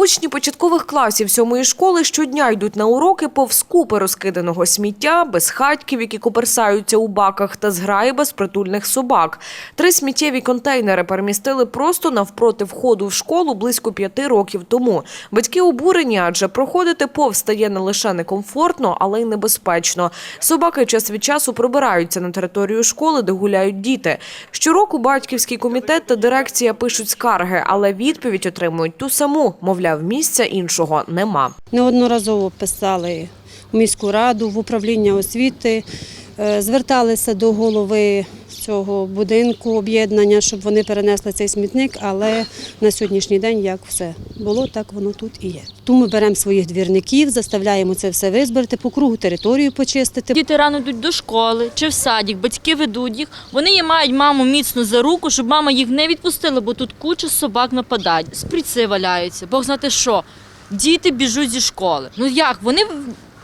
Учні початкових класів сьомої школи щодня йдуть на уроки повз купи розкиданого сміття, безхатьків, які коперсаються у баках, та зграї безпритульних собак. Три сміттєві контейнери перемістили просто навпроти входу в школу близько п'яти років тому. Батьки обурені, адже проходити повз стає не лише некомфортно, але й небезпечно. Собаки час від часу прибираються на територію школи, де гуляють діти. Щороку батьківський комітет та дирекція пишуть скарги, але відповідь отримують ту саму. Мовляв, місця іншого нема. Неодноразово писали у міську раду, в управління освіти, е, зверталися до голови цього будинку об'єднання, щоб вони перенесли цей смітник, але на сьогоднішній день як все було, так воно тут і є. Тому ми беремо своїх двірників, заставляємо це все визбирати, по кругу територію почистити. Діти рано йдуть до школи чи в садик, батьки ведуть їх. Вони мають маму міцно за руку, щоб мама їх не відпустила, бо тут куча собак нападають. Сприці валяються. Бог знати що. Діти біжуть зі школи. Ну як? Вони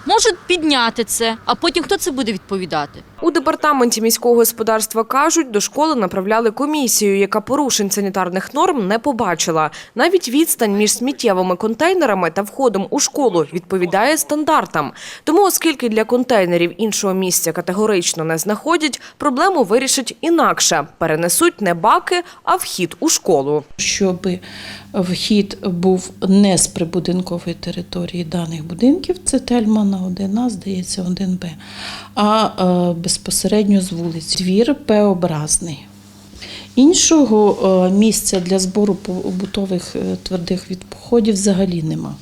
можуть підняти це, а потім хто це буде відповідати? У департаменті міського господарства кажуть, до школи направляли комісію, яка порушень санітарних норм не побачила. Навіть відстань між сміттєвими контейнерами та входом у школу відповідає стандартам. Тому, оскільки для контейнерів іншого місця категорично не знаходять, проблему вирішать інакше – перенесуть не баки, а вхід у школу. щоб вхід був не з прибудинкової території даних будинків, це Тельмана 1А, здається, 1Б, а е, безпосередньо з вулиць. Двір П-образний. Іншого е, місця для збору побутових е, твердих відходів взагалі нема.